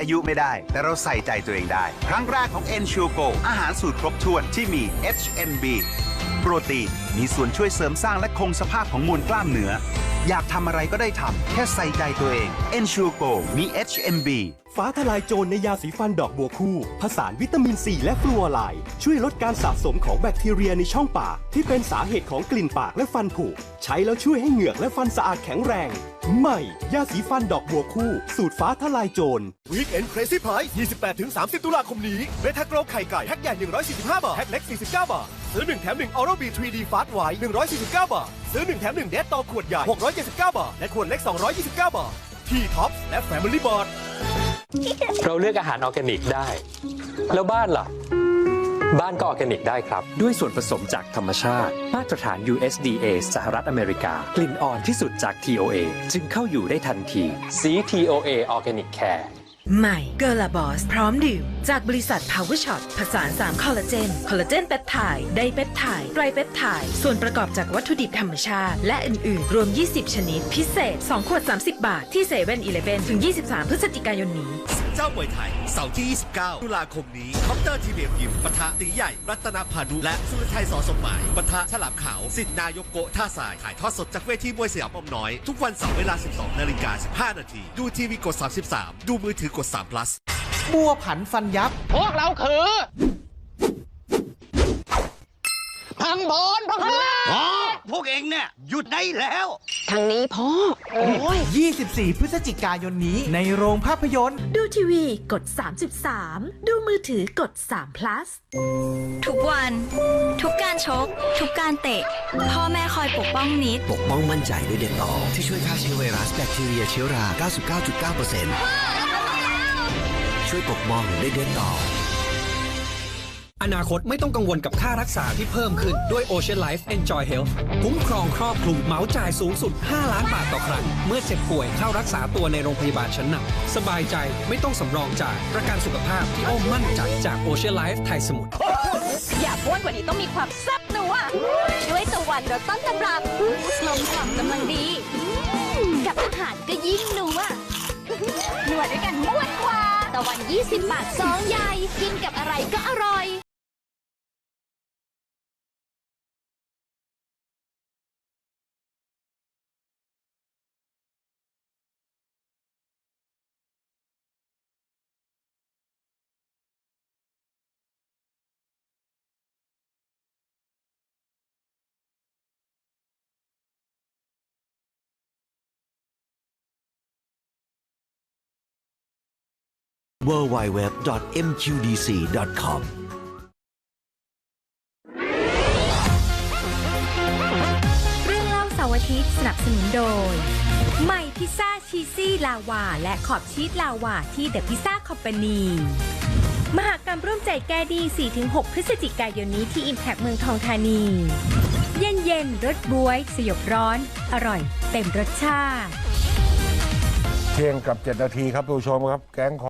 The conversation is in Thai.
อายุไม่ได้ แต่เราใส่ใจตัวเองได้ ครั้งแรกของ e n s u r e Go อาหารสูตรครบถ้วนที่มี HMB โปรตีนมีส่วนช่วยเสริมสร้างและคงสภาพของมวลกล้ามเนื้อ อยากทำอะไรก็ได้ทำแค่ใส่ใจตัวเอง e n s u r e Go มี HMB ฟ้าทลายโจรในยาสีฟันดอกบัวคู่ ผสานวิตามินซีและฟลูออไรด์ช่วยลดการสะสมของแบคทีเรียในช่องปาก ที่เป็นสาเหตุของกลิ่นปากและฟันผุ ใช้แล้วช่วยให้เหงือกและฟันสะอาดแข็งแรง ใหม่ ยาสีฟันดอกบัวคู่ สูตรฟ้าทลายโจรวีคเอนเครซี่ไพรส์28-30 ตุลาคมนี้เบทาโกรไข่ไก่แพ็คใหญ่ 145 บาทแพ็คเล็ก 49 บาทซื้อ1แถม1 Oral B 3D Fast White 149 บาท ซื้อ1แถม1เดตต่อขวดใหญ่ 679 บาท และขวดเล็ก 229 บาท ที่ท็อปและ Family Mart เราเลือกอาหารออร์แกนิกได้ แล้วบ้านล่ะ บ้านก็ออร์แกนิกได้ครับ ด้วยส่วนผสมจากธรรมชาติ มาตรฐาน USDA สหรัฐอเมริกา กลิ่นอ่อนที่สุดจาก TOA จึงเข้าอยู่ได้ทันทีสี TOA Organic Care ใหม่เกลาบอสพร้อมดื่ม จากบริษัท Power Shot ผสาน3คอลลาเจน คอลลาเจนเปปไทด์ไดเปปไทด์ไตรเปปไทด์ส่วนประกอบจากวัตถุดิบธรรมชาติ และอื่น ๆ รวม 20 ชนิด พิเศษ 2 ขวด 30 บาท ที่เซเว่นอีเลฟเว่นถึง 23 พฤศจิกายนนี้ เจ้ามวยไทย เสาร์ที่ 29 ตุลาคมนี้คอปเตอร์ทีเบียยิมปะทะตีใหญ่ รัตนพานุและสุรชัยสอสมหมายปะทะฉลามขาวสิทธนายกโกท่าสายถ่ายทอดสดจากเวทีมวยสยามอมน้อย ทุกวันเสาร์เวลา 12 นาฬิกา 15 นาทีดูทีวีกด 33 ดูมือถือกด3 plus บัวผันฟันยับ พวกเราคือพังบอนพังบอนพวกเองเนี่ย หยุดได้แล้ว ทางนี้พ่อ โอ้ย24 พฤศจิกายนนี้ในโรงภาพยนตร์ ดูทีวีกด 33 ดูมือถือกด3 plus ทุกวัน ทุกการชก ทุกการเตะ พ่อแม่คอยปกป้องนิด ปกป้องมั่นใจด้วยเด็ดต่อที่ช่วยฆ่าเชื้อไวรัสแบคทีเรียเชื้อรา 99.9% ช่วยปกป้องด้เด็ดต่อ อนาคตไม่ต้องกังวลกับค่ารักษาที่เพิ่มขึ้นด้วย Ocean Life Enjoy Health คุ้มครองครอบคลุมเหมาจ่ายสูงสุด 5 ล้านบาทต่อครั้ง เมื่อเจ็บป่วยเข้ารักษาตัวในโรงพยาบาลชั้นนำสบายใจไม่ต้องสำรองจ่ายประกันสุขภาพที่อ้อมมั่นใจจาก Ocean Life ไทยสมุทรอยากอ้วนกว่านี้ต้องมีความแซ่บนัวด้วยตะวันรสต้นตำรับลมกล่อมกำลังดี กับอาหารก็ยิ่งนัว ตะวัน 20 บาทซองใหญ่ กินกับอะไรก็อร่อย www.mqdc.com เรื่องเล่าเสาร์อาทิตย์สนับสนุนโดย ใหม่พิซซ่าชีซี่ลาวา และขอบชีสลาวาที่เดอะพิซซ่าคอมพานี มหากรรมร่วมใจแก้ดี 4-6 พฤศจิกายนนี้ที่ Impact เมืองทองธานี เย็นเย็นๆรสบวย สยบร้อน อร่อย เต็มรสชาติ เที่ยงกับ 7 นาทีครับทุกผู้ชมครับ แก๊ง